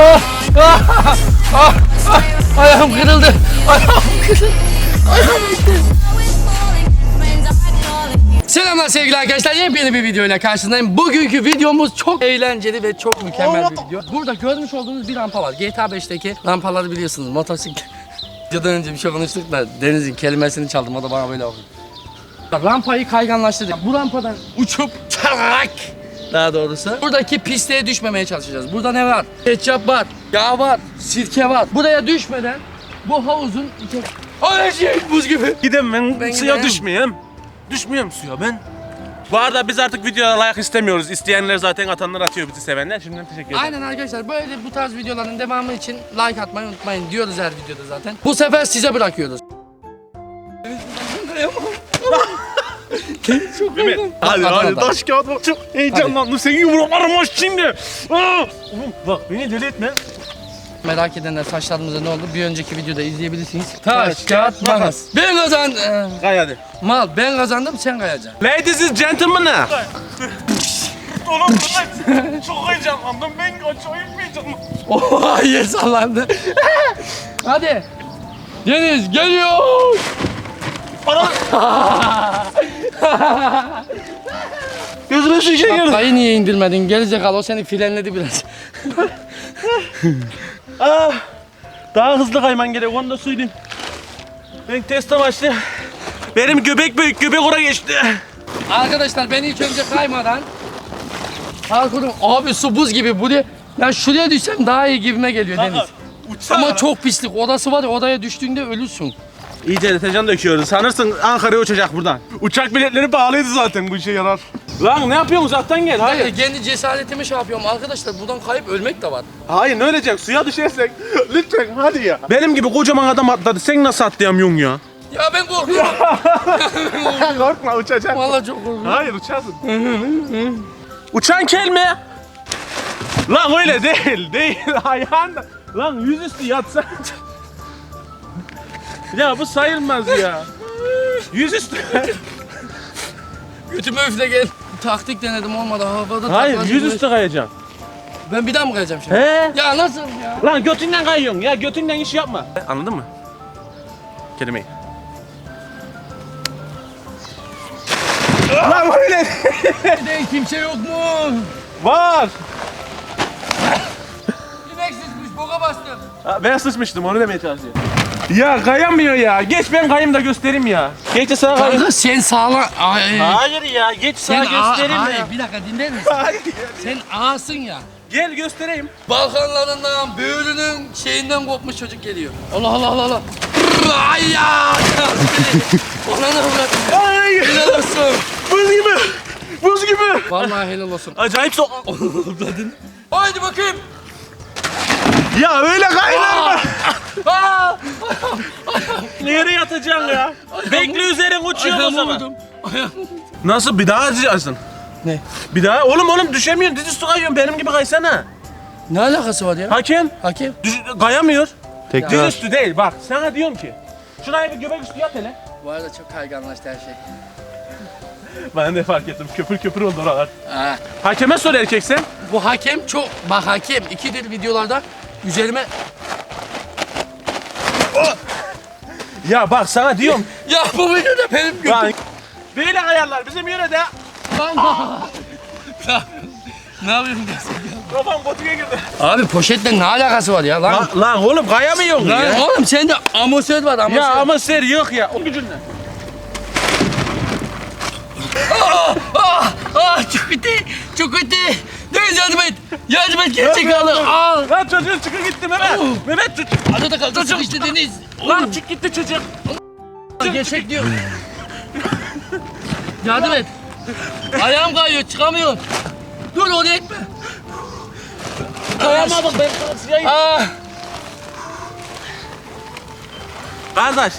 Ah, ah, ah. Ayağım kırıldı. Ayağım kırıldı. Ayağım gitti. Selamlar sevgili arkadaşlar. Yepyeni bir videoyla karşınızdayım. Bugünkü videomuz çok eğlenceli ve çok mükemmel bir video. Burada görmüş olduğunuz bir rampa var. GTA 5'teki rampaları biliyorsunuz. Motosiklet. Videodan önce bir şey konuştuk da Deniz'in kelimesini çaldım. O da bana böyle oldu. Bak, Rampayı kayganlaştırdık. Bu rampadan uçup çak daha doğrusu. Buradaki pisliğe düşmemeye çalışacağız. Burada ne var? Ketçap var, yağ var, sirke var. Buraya düşmeden bu havuzun. Ay şey buz gibi. Gidem ben, Ben suya gideyim. düşmeyeyim. Düşmüyorum suya ben. Bu arada biz artık videoya like istemiyoruz. İsteyenler zaten atanlar atıyor bizi sevenler. Şimdiden teşekkür ederim. Aynen arkadaşlar böyle bu tarz videoların devamı için like atmayı unutmayın diyoruz her videoda zaten. Bu sefer size bırakıyoruz. Çok Mehmet, hadi Adam, hadi adam. taş kağıt bak. Çok heyecanlandım. Seni yumruklarım aç şimdi. Aa! Oğlum bak beni deli etme. Merak edenler saçlarımıza ne oldu? Bir önceki videoda izleyebilirsiniz. Taş, kağıt, makas. Ben kazandım. Kay hadi. Mal ben kazandım sen kayacaksın. Ladies and gentlemen. Oğlum Mehmet çok heyecanlandım. Ben acayip heyecanlandım. Oha yer sallandı. Hadi. Deniz geliyor. Bana... Gözüme su şey girdi. Kayı niye indirmedin? Gerizekalı o seni frenledi biraz. Ah, daha hızlı kayman gerek. Onu da söyleyeyim. Ben test amaçlı. Benim göbek büyük, göbek oraya geçti. Arkadaşlar ben ilk önce kaymadan Parkurum abi su buz gibi buraya ya şuraya düşsem daha iyi gibime geliyor Deniz. Ama çok pislik. Odası var ya odaya düştüğünde ölürsün. İyice deterjan döküyoruz. Sanırsın Ankara'ya uçacak buradan. Uçak biletleri pahalıydı zaten bu işe yarar. Lan ne yapıyorsun uzaktan gel Hayır. hadi. kendi cesaretimi şey yapıyorum arkadaşlar. Buradan kayıp ölmek de var. Hayır ne ölecek suya düşersek. Lütfen hadi ya. Benim gibi kocaman adam atladı. Sen nasıl atlayamıyorsun ya? Ya ben korkuyorum. Korkma uçacak. Vallahi çok korkuyorum. Hayır uçarsın. Uçan kel mi? Lan öyle değil, değil. Ayağında. Lan yüzüstü yatsan. Ya bu sayılmaz ya. Yüzüstü. Götüme üfle gel. Taktik denedim olmadı. Havada Hayır takla yüzüstü kayacaksın. Ben bir daha mı kayacağım şimdi? He? Ya nasıl ya? Lan götünden kayıyorsun ya götünden iş yapma. Anladın mı? Kelimeyi. Lan öyle Evde kimse yok mu? var. İnek sıçmış boka bastım. Ha, Ben sıçmıştım onu demeye çalışıyorum. Ya kayamıyor ya. Geç ben kayayım da göstereyim ya. Geç de sana kayayım. Kanka sen sağlam... Ay, Hayır ya geç sen sana ağa- göstereyim hayır, ya. bir dakika dinler misin? Hayır. sen ağasın ya. Gel göstereyim. Balkanlarından, böğrünün şeyinden kopmuş çocuk geliyor. Allah Allah Allah Allah. Ay ya! Ona ne bırak? Ay Helal olsun. buz gibi. Buz gibi. Vallahi helal olsun. Acayip so... Haydi bakayım. ya öyle kayılır! Nereye yatacaksın ya? Bekle üzerine uçuyor o zaman. Nasıl bir daha acıyacaksın? Ne? Bir daha oğlum oğlum düşemiyorsun dizüstü kayıyorsun benim gibi kaysana. Ne alakası var ya? Hakem Hakem. düş, kayamıyor. Tekrar. Dizüstü değil bak sana diyorum ki. Şuraya bir göbek üstü yat hele. Bu arada çok kayganlaştı her şey. Ben de fark ettim köpür köpür oldu oralar. Aa, Hakeme sor erkek sen. bu hakem çok... Bak hakem ikidir videolarda üzerime... Ya bak sana diyorum. Ya bu videoda benim götüm... Lan böyle ayarlar bizim yörede. Lan- ne yapıyorsun? Ne yapıyorsun? Kafam botuya girdi. Abi poşetle ne alakası var ya lan? Lan, lan oğlum kayamıyorsun Lan ya. oğlum sende amosör var amosör. Ya ama ser yok ya. O gücünle. Ah, ah çok kötü, çok kötü. Deniz yardım et. Yardım et gerizekalı. Ah. Lan çocuğun çıkı gitti Mehmet. Oh. Mehmet tut. Arada kaldı sıkıştı Deniz. Lan çık gitti çocuk. Gerçek diyor. yardım et. Ayağım kayıyor çıkamıyorum. Dur oraya etme. Kayamadım ben sana siyahım. Ah. Kardeş.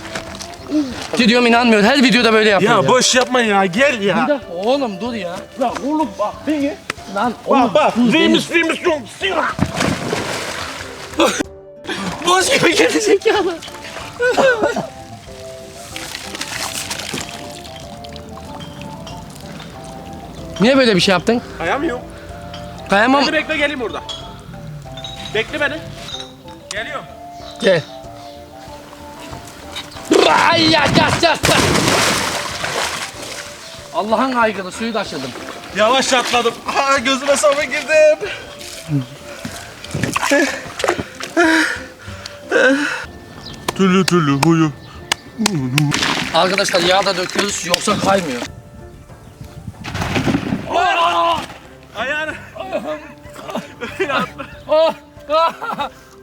Diyorum inanmıyor. Her videoda böyle yapıyor ya. Ya boş yapma ya gel Bir ya. dakika oğlum dur ya. Ya oğlum bak beni. Lan. Bak bak. Famous famous John Cena. Boz gibi gerizekalı. Niye böyle bir şey yaptın? Kayamıyorum. Kayamam. Hadi bekle geleyim orada. Bekle beni. Geliyorum. Gel. Ay ya yas yas. Allah'ın aygırı suyu taşıdım. Yavaş atladım. Aa, gözüme sabun girdim. türlü türlü huyu. Arkadaşlar yağ da döküyoruz yoksa kaymıyor. Ayağını. Ah, ah,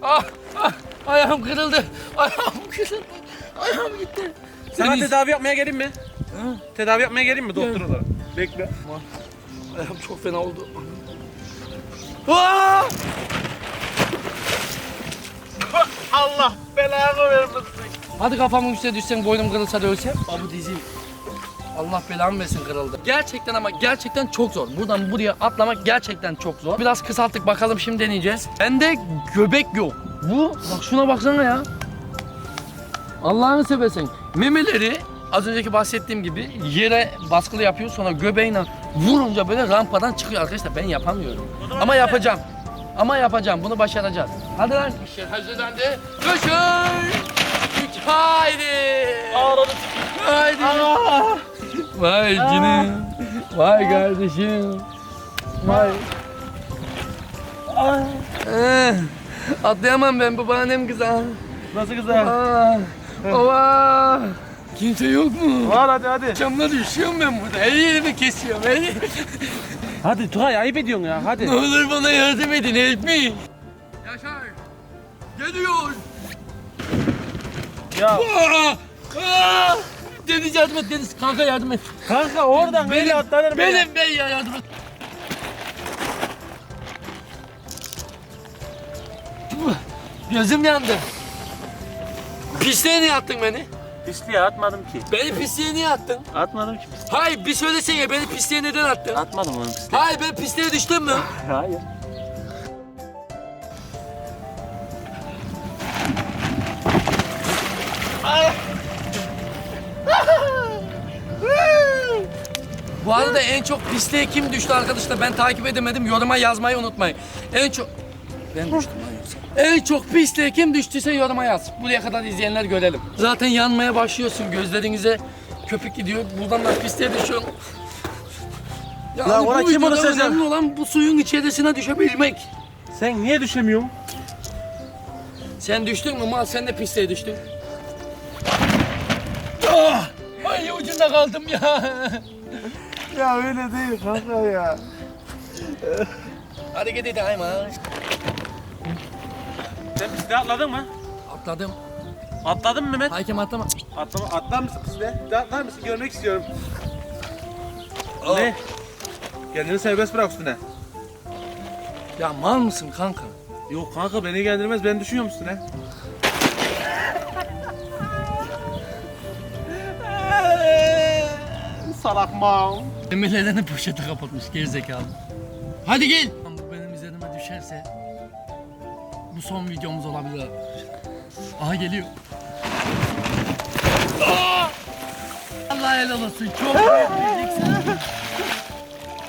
ah, ah, ayağım kırıldı. Ayağım kırıldı. Ayağım gitti. Sana Deniz, tedavi yapmaya geleyim mi? Tedavi yapmaya geleyim mi doktor olarak? Bekle. Ayağım çok fena oldu. Ah! Allah belanı vermesin. Hadi kafamın üstüne düşsen boynum kırılsa da ölsem. Aa, bu dizim. Allah belamı versin kırıldı. Gerçekten ama gerçekten çok zor. Buradan buraya atlamak gerçekten çok zor. Biraz kısalttık bakalım şimdi deneyeceğiz. Bende göbek yok. Bu bak şuna baksana ya. Allah'ını seversen. Memeleri az önceki bahsettiğim gibi yere baskılı yapıyor sonra göbeğine vurunca böyle rampadan çıkıyor arkadaşlar ben yapamıyorum. Ama yapacağım. Ama yapacağım. Bunu başaracağız. Hadi lan. İşte hazırlandı. Koşun. Haydi. Ağrıdı. Haydi. Vay canım. Vay kardeşim. Vay. Eh, Atlayamam ben babaannem kıza. Nasıl güzel? Aa, Ova. Kimse yok mu? Var hadi hadi. Camla düşüyorum ben burada. Her yerimi kesiyorum. Her Hadi Tugay ayıp ediyorsun ya hadi. ne olur bana yardım edin. Help me. Yaşar. Geliyor. Ya Aa, aa. Deniz yardım et Deniz. Kanka yardım et. kanka oradan böyle atlanır. Benim ben ya yardım et. Gözüm yandı. Pisliğe niye attın beni? Pisliğe atmadım ki. Beni pisliğe niye attın? Atmadım ki. Hayır bir söylesene beni pisliğe neden attın? Atmadım onu pisliğe. Hayır ben pisliğe düştüm mü? Hayır. Bu arada en çok pisliğe kim düştü arkadaşlar ben takip edemedim yoruma yazmayı unutmayın. En çok... Ben düştüm. En çok pisliğe kim düştüyse yoruma yaz. Buraya kadar izleyenler görelim. Zaten yanmaya başlıyorsun gözlerinize köpük gidiyor. Buradan da pisliğe düşüyorsun. Yani Lan ona bu kim videoda onu sezer? önemli olan bu suyun içerisine düşebilmek. Sen niye düşemiyorsun? Sen düştün mü mal sen de pisliğe düştün. Ah! Ay ucunda kaldım ya. Ya öyle değil kanka ya. Hareket edeyim ha. Sen pisliğe atladın mı? Atladım. Atladın mı Mehmet? Hakem atlama. Atlama, atlar mısın pisliğe? Bir daha Atlar mısın? Görmek istiyorum. Ne? Kendini serbest bırak üstüne. Ya mal mısın kanka? Yok kanka beni ilgilendirmez ben düşüyorum üstüne. Salak mal. Emirlerini poşete kapatmış gerizekalı. Hadi gel. Bu benim üzerime düşerse bu son videomuz olabilir arkadaşlar. Aha geliyor. Aa! Allah helal olsun. Çok biriksin.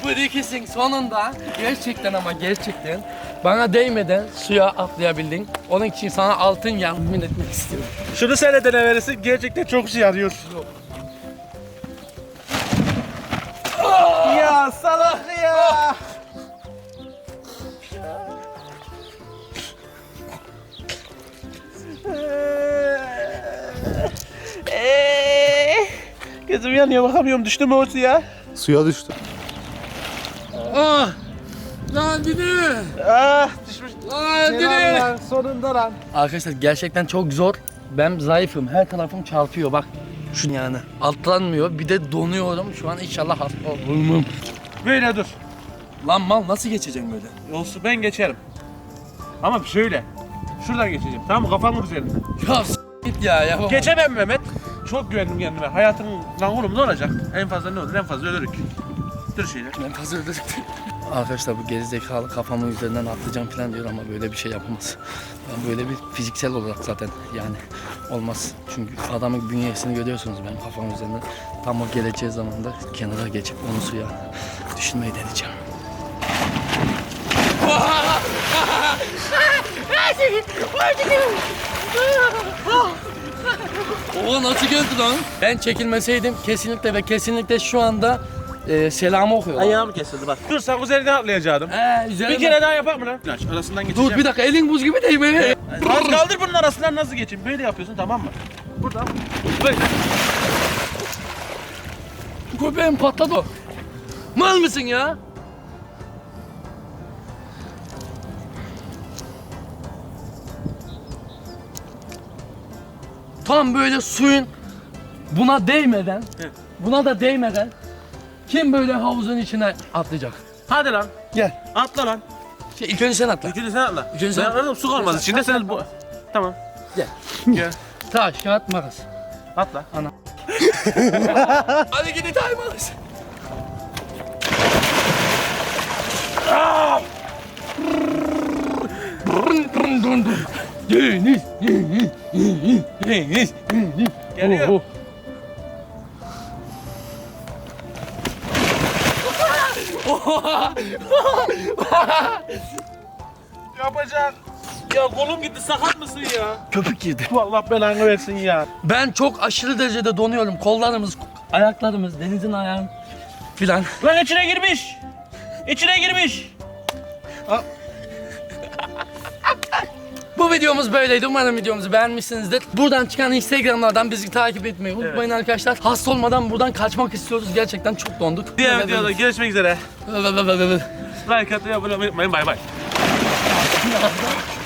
Bu ikisin sonunda gerçekten ama gerçekten bana değmeden suya atlayabildin. Onun için sana altın yemin etmek istiyorum. Şunu senedene verirsin gerçekten çok işe yarıyor. ya Gözüm yanıyor bakamıyorum düştüm mü o suya? Suya düştü. Ah! Lan dini! Ah düşmüş. Lan dini! Lan sonunda lan. Arkadaşlar gerçekten çok zor. Ben zayıfım. Her tarafım çarpıyor bak. Şu yani. Atlanmıyor. Bir de donuyorum. Şu an inşallah hasta olmam. Böyle dur. Lan mal nasıl geçeceğim böyle? Olsun ben geçerim. Ama şöyle. Şuradan geçeceğim. Tamam mı? Kafamın üzerinde. Ya s- git ya yapamam. Geçemem Mehmet. Çok güvendim kendime. Hayatım lan oğlum ne olacak? En fazla ne olur? En fazla ölürük. Dur şöyle. Ben fazla öldürdüm. Arkadaşlar bu gerizekalı kafamın üzerinden atlayacağım falan diyor ama böyle bir şey yapamaz. Ben böyle bir fiziksel olarak zaten yani olmaz. Çünkü adamın bünyesini görüyorsunuz benim kafamın üzerinden. Tam o geleceği zaman da kenara geçip onu suya düşünmeyi deneyeceğim. O nasıl geldi lan? Ben çekilmeseydim kesinlikle ve kesinlikle şu anda e, selamı okuyor. Ayağım kesildi bak. Dur sen üzerinden atlayacaktım. Ee, üzerine... Bir kere daha yapar mı lan? Aç arasından geçeceğim. Dur bir dakika elin buz gibi değil mi? Az kaldır bunun arasından nasıl geçeyim? Böyle yapıyorsun tamam mı? Buradan. Böyle. Köpeğim patladı. Mal mısın ya? Tam böyle suyun buna değmeden, Evet. buna da değmeden kim böyle havuzun içine atlayacak? Hadi lan. Gel. Atla lan. Şey, ilk önce sen atla. Üçüncü sen atla. Üçüncü sen- Ben atladım su kalmaz içinde sen bu. Tamam. Gel. Gel. Taş, kağıt, makas. Atla. Hadi gidin tay makas. Deniz, deniz. Geliyor. Oh, oh. Yapacak. Ya kolum gitti sakat mısın ya? Köpük girdi. Allah belanı versin ya. Ben çok aşırı derecede donuyorum. Kollarımız, ayaklarımız, denizin ayağı filan. Lan içine girmiş. İçine girmiş. Bu videomuz böyleydi. Umarım videomuzu beğenmişsinizdir. Buradan çıkan Instagram'lardan bizi takip etmeyi unutmayın arkadaşlar. Hasta olmadan buradan kaçmak istiyoruz. Gerçekten çok donduk. Diğer videoda görüşmek üzere. Like atmayı abone olmayı unutmayın. Bay bay.